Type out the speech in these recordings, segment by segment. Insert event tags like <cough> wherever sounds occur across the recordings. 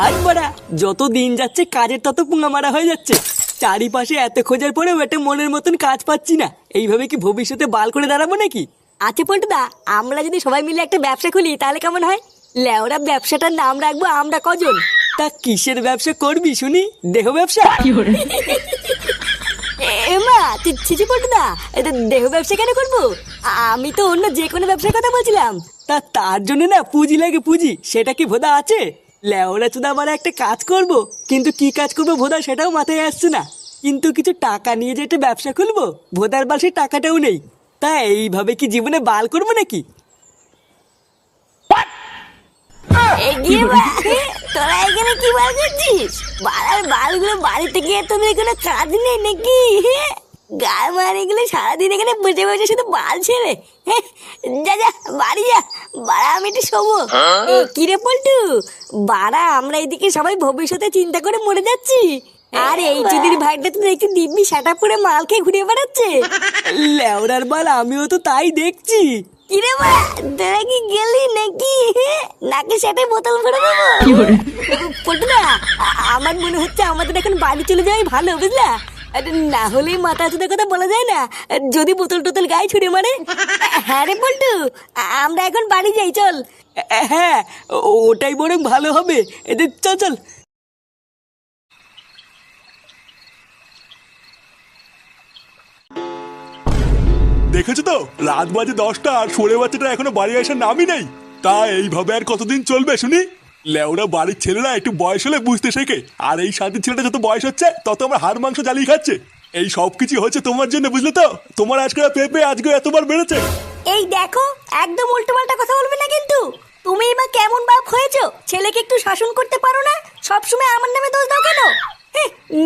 হাত বাড়া যত দিন যাচ্ছে কাজের তত পুঙ্গা মারা হয়ে যাচ্ছে। চারিপাশে এত খোঁজার পরেও একটা মনের মতন কাজ পাচ্ছি না। এইভাবে কি ভবিষ্যতে বাল করে দাঁড়াবো নাকি? আচ্ছা পল্টুদা আমরা যদি সবাই মিলে একটা ব্যবসা খুলি তাহলে কেমন হয়? লেওরা ব্যবসাটার নাম রাখব আমরা কজন? তা কিসের ব্যবসা করবি শুনি? দেহ ব্যবসা? এমা ছিচি পল্টুদা এটা দেহ ব্যবসা কেন করব? আমি তো অন্য যে কোনো ব্যবসার কথা বলছিলাম। তা তার জন্য না পুঁজি লাগে পুঁজি সেটা কি ভোদা আছে? লেওরা চুদা আমার একটা কাজ করব কিন্তু কি কাজ করব ভোদা সেটাও মাথায় আসছে না। কিন্তু কিছু টাকা নিয়ে যে একটা ব্যবসা খুলবো ভোদার বাল সেই টাকাটাও নেই। তা এইভাবে কি জীবনে বাল করব নাকি? এগিয়ে তোরা এখানে কি বার করছিস? বাড়ার বালগুলো বাড়িতে গিয়ে তোদের কোনো কাজ নেই নাকি? গায়ে মারে গেলে সারাদিন এখানে বসে বসে শুধু বাল ছেড়ে। হ্যাঁ, যা যা বাড়ি যা বাড়া আমি একটু শোবো। এ, কি রে পল্টু? বাড়া আমরা এদিকে সবাই ভবিষ্যতে চিন্তা করে মরে যাচ্ছি। আর এই চুদির ভাইটা তো দেখছি দিব্যি সাটা পরে মাল খেয়ে ঘুরে বেড়াচ্ছে। লেওরার বাল আমিও তো তাই দেখছি। কিরে মা তোরা কি গেলি নাকি? নাকি সেটাই বোতল ভরে দেবো। পল্টুদা আ- আমার মনে হচ্ছে আমাদের এখন বাড়ি চলে যাওয়াই ভালো বুঝলা? না হলেই মাথা চুদের কথা বলা যায় না। যদি বোতল টোতল গায়ে ছুড়ে মারে। হ্যাঁ রে পল্টু আ- আমরা এখন বাড়ি যাই চল। হ্যাঁ ও- ওটাই বরং ভালো হবে। এদের চল চল। দেখেছ তো? রাত বাজে দশটা আর সরে বাচ্চাটা এখনও বাড়ি আসার নামই নেই। তা এইভাবে আর কতদিন চলবে শুনি? লেওরা বাড়ির ছেলেরা একটু বয়স হলে বুঝতে শেখে। আর এই শান্তির ছেলেটা যত বয়স হচ্ছে তত আমার হাড় মাংস জ্বালিয়ে খাচ্ছে। এই সব কিছু হচ্ছে তোমার জন্য বুঝলে তো? তোমার আজকে পেঁপে আজকে এতবার বেড়েছে। এই দেখো একদম উল্টো পাল্টা কথা বলবে না কিন্তু। তুমি এবার কেমন বাপ হয়েছো? ছেলেকে একটু শাসন করতে পারো না? সবসময় আমার নামে দোষ দাও কেন?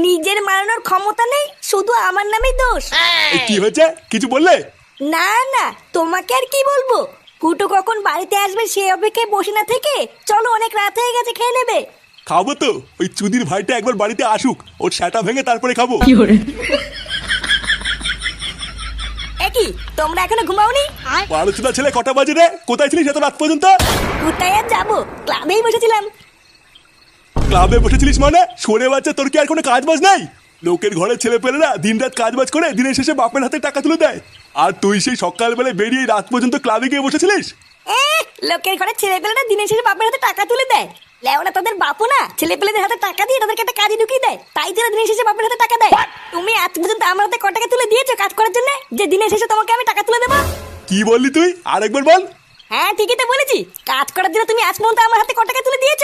নিজের মারানোর ক্ষমতা নেই শুধু আমার নামেই দোষ। কি হয়েছে? কিছু বললে? না না তোমাকে আর কি বলব? ফুটো কখন বাড়িতে আসবে সে অপেক্ষায় বসে না থেকে? চলো অনেক রাত হয়ে গেছে খেয়ে নেবে। খাব তো। ওই চুদির ভাইটা একবার বাড়িতে আসুক। ওর সেটা ভেঙে তারপরে খাব। একই তোমরা এখনও ঘুমাওনি? বারোচুদা ছেলে কটা বাজে রে? কোথায় ছিলিস এত রাত পর্যন্ত? কোথায় আর যাব? ক্লাবেই বসেছিলাম। ক্লাবে বসেছিলিস মানে? সরে বাচ্চা তোর কি আর কোনো কাজ বাজ নাই? লোকের ঘরে ছেলে পেলেরা দিন রাত কাজ বাজ করে দিনের শেষে বাপের হাতে টাকা তুলে দেয়। আর তুই সেই সকালবেলায় বেরিয়ে রাত পর্যন্ত ক্লাবে গিয়ে বসেছিলিস? এ, লোকের ঘরে ছেলে পেলেরা দিনের শেষে বাপের হাতে টাকা তুলে দেয়। লেওনা তাদের বাপও না ছেলে পেলেদের হাতে টাকা দিয়ে তাদেরকে একটা কাজে ঢুকিয়ে দেয়। তাই তারা দিনের শেষে বাপের হাতে টাকা দেয়। তুমি আজ পর্যন্ত আমার হাতে ক টাকা তুলে দিয়েছ কাজ করার জন্য? যে দিনের শেষে তোমাকে আমি টাকা তুলে দেবো। কি বললি তুই? আরেকবার বল। হ্যাঁ ঠিকই তো বলেছি। কাজ করার জন্য তুমি আজ পর্যন্ত আমার হাতে ক টাকা তুলে দিয়েছ?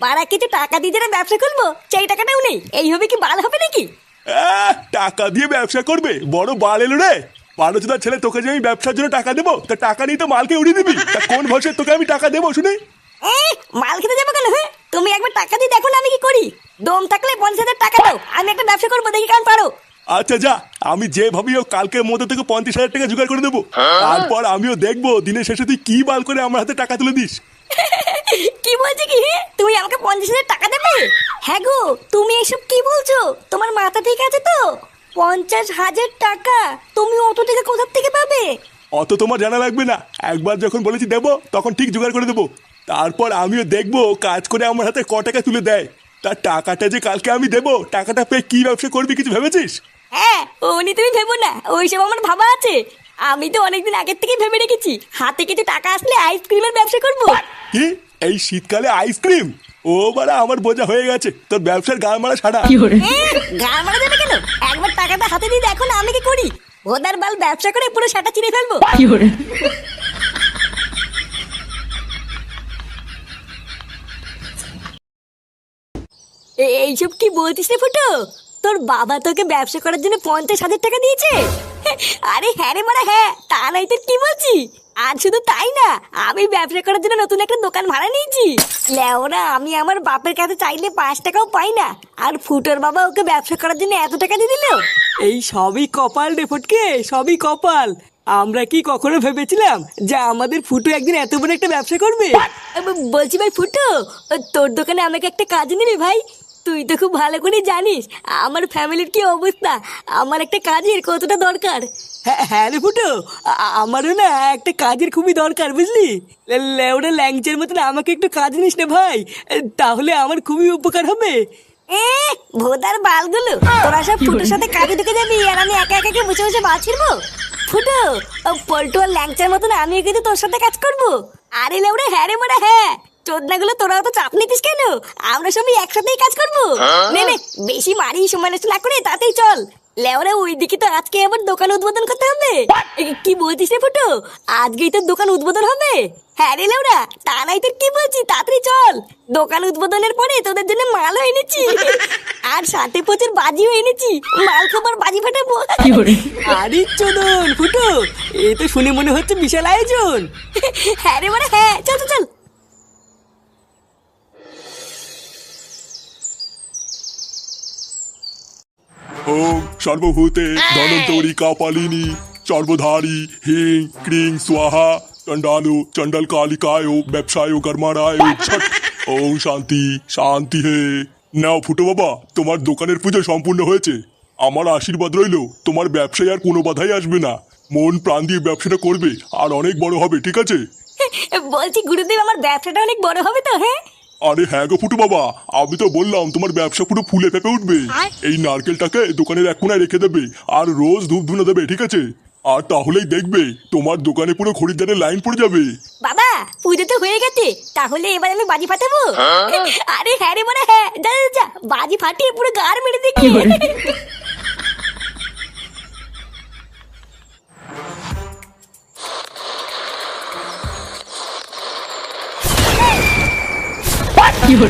পাড়া কিছু টাকা দিয়ে যারা ব্যবসা খুলবো সেই টাকাটাও নেই। এই হবে কি ভালো হবে নাকি? আহ, টাকা দিয়ে ব্যবসা করবে? বড় বাল এলো রে। বারোচুদার ছেলে তোকে যে আমি ব্যবসার জন্য টাকা দেবো তা টাকা নিয়ে তো মালকে উড়িয়ে দিবি। তা কোন ভরসে তোকে আমি টাকা দেবো শুনি? মাল খেতে যাব কেন হ্যাঁ? তুমি একবার টাকা দিয়ে দেখো না আমি কি করি। দম থাকলে পঞ্চাশ হাজার টাকা দাও আমি একটা ব্যবসা করব দেখি কেমন পারো। আচ্ছা যা আমি যে ভাবি হোক কালকের মধ্যে থেকে পঞ্চাশ হাজার টাকা জোগাড় করে দেবো। তারপর আমিও দেখব দিনের শেষে তুই কি বাল করে আমার হাতে টাকা তুলে দিস। কি বলছে কি হ্যাঁ? তুমি আমাকে পঞ্চাশ হাজার টাকা দেবে? হ্যাঁ গো তুমি এসব কি বলছো? তোমার মাথা ঠিক আছে তো? পঞ্চাশ হাজার টাকা? তুমি অত টাকা কোথার থেকে পাবে? অত তোমার জানা লাগবে না। একবার যখন বলেছি দেবো তখন ঠিক জোগাড় করে দেবো। তারপর আমিও দেখব কাজ করে আমার হাতে ক টাকা তুলে দেয়। তার টাকাটা যে কালকে আমি দেবো টাকাটা পেয়ে কি ব্যবসা করবি কিছু ভেবেছিস? হ্যাঁ উনি তুমি ভেবো না। ওইসব আমার ভাবা আছে। আমি তো অনেকদিন আগের থেকেই ভেবে রেখেছি হাতে কিছু টাকা আসলে আইসক্রিমের ব্যবসা করব। কি? এই শীতকালে আইসক্রিম? ও বাড়া আমার বোঝা হয়ে গেছে। তোর ব্যবসার গান মারা সারা গান মারা যাবে কেন? একবার টাকাটা হাতে দিয়ে দেখো না আমি কি করি? ভোদার বাল ব্যবসা করে পুরো সাটা চিনে ফেলব। এইসব কি বলছিস রে ফুটো? তোর বাবা তোকে ব্যবসা করার জন্য পঞ্চাশ হাজার টাকা দিয়েছে? আরে হ্যাঁ রে মারা হ্যাঁ তা নাই তোর কি বলছি আর শুধু তাই না আমি ব্যবসা করার জন্য নতুন একটা দোকান ভাড়া নিয়েছি। লেওরা আমি আমার বাপের কাছে চাইলে পাঁচ টাকাও পাই না। আর ফুটোর বাবা ওকে ব্যবসা করার জন্য এত টাকা দিয়ে দিল? এই সবই কপাল রে ফটকে সবই কপাল। আমরা কি কখনো ভেবেছিলাম যে আমাদের ফুটু একদিন এত বড় একটা ব্যবসা করবে? বলছি ভাই ফুটো তোর দোকানে আমাকে একটা কাজ নিবি ভাই। তুই তো খুব ভালো করে জানিস আমার ফ্যামিলির কি অবস্থা? আমার একটা কাজের কতটা দরকার? হ্যাঁ হ্যাঁ রে ফুটো আ- আমারও না একটা কাজের খুবই দরকার বুঝলি? লে- লেওড়া ল্যাংচের মতন আমাকে একটু কাজ নিস না ভাই তাহলে আমার খুবই উপকার হবে। এ ভোদার বালগুলো তোরা সব ফুটোর সাথে কাজে ঢুকে যাবি আর আমি একা একা কি বসে বসে ছিড়বো? ফুটো ও পল্টু আর ল্যাংচার মতন আমিও কিন্তু তোর সাথে কাজ করব। আরে লেউড়ে হ্যাঁ রে মোড়া হ্যাঁ। চোদনাগুলো তোরাও তো চাপ নিতিস কেন? আমরা সবাই একসাথেই কাজ করব। নে নে বেশি মারি সময় নষ্ট না করে তাতেই চল। লেওরা ওইদিকে তো আজকে আবার দোকান উদ্বোধন করতে হবে। কি বলছিস রে ফুটো? আজকেই তোর দোকান উদ্বোধন হবে। হ্যাঁ রে লেওরা তা নাই তোর কি বলছি? তাড়াতাড়ি চল। দোকান উদ্বোধনের পরে তোদের জন্য মালও এনেছি। আর সাথে প্রচুর বাজিও এনেছি। মাল খাবার বাজি ফাটাবো। আরে চোদন ফুটো এ তো শুনে মনে হচ্ছে বিশাল আয়োজন। হ্যাঁ রে মানে হ্যাঁ চল চল। ওম সর্বভূতে ধনন্তরী কাপালিনী সর্বধারী হিং ক্রিং স্বাহা চণ্ডালু চণ্ডাল কালিকায় ব্যবসায় কর্মারায় ছট। ওম শান্তি শান্তি হে। নাও ফুটো বাবা তোমার দোকানের পুজো সম্পূর্ণ হয়েছে। আমার আশীর্বাদ রইল তোমার ব্যবসায় আর কোনো বাধাই আসবে না। মন প্রাণ দিয়ে ব্যবসাটা করবে আর অনেক বড় হবে ঠিক আছে? <laughs> বলছি গুরুদেব আমার ব্যবসাটা অনেক বড় হবে তো হ্যাঁ? আরে হ্যাঁ গো ফুটু বাবা আমি তো বললাম তোমার ব্যবসা পুরো ফুলে ফেপে উঠবে। এই নারকেলটাকে দোকানের এক কোনায় রেখে দেবে আর রোজ ধূপ ধুনে দেবে ঠিক আছে? আর তাহলেই দেখবে তোমার দোকানে পুরো খরিদ্দারের লাইন পড়ে যাবে। বাবা পুজো তো হয়ে গেছে তাহলে এবার আমি বাজি ফাটাবো? আরে হ্যাঁ রে মানে হ্যাঁ যা যা, যা বাজি ফাটিয়ে পুরো গার মেরে দেখি 夜。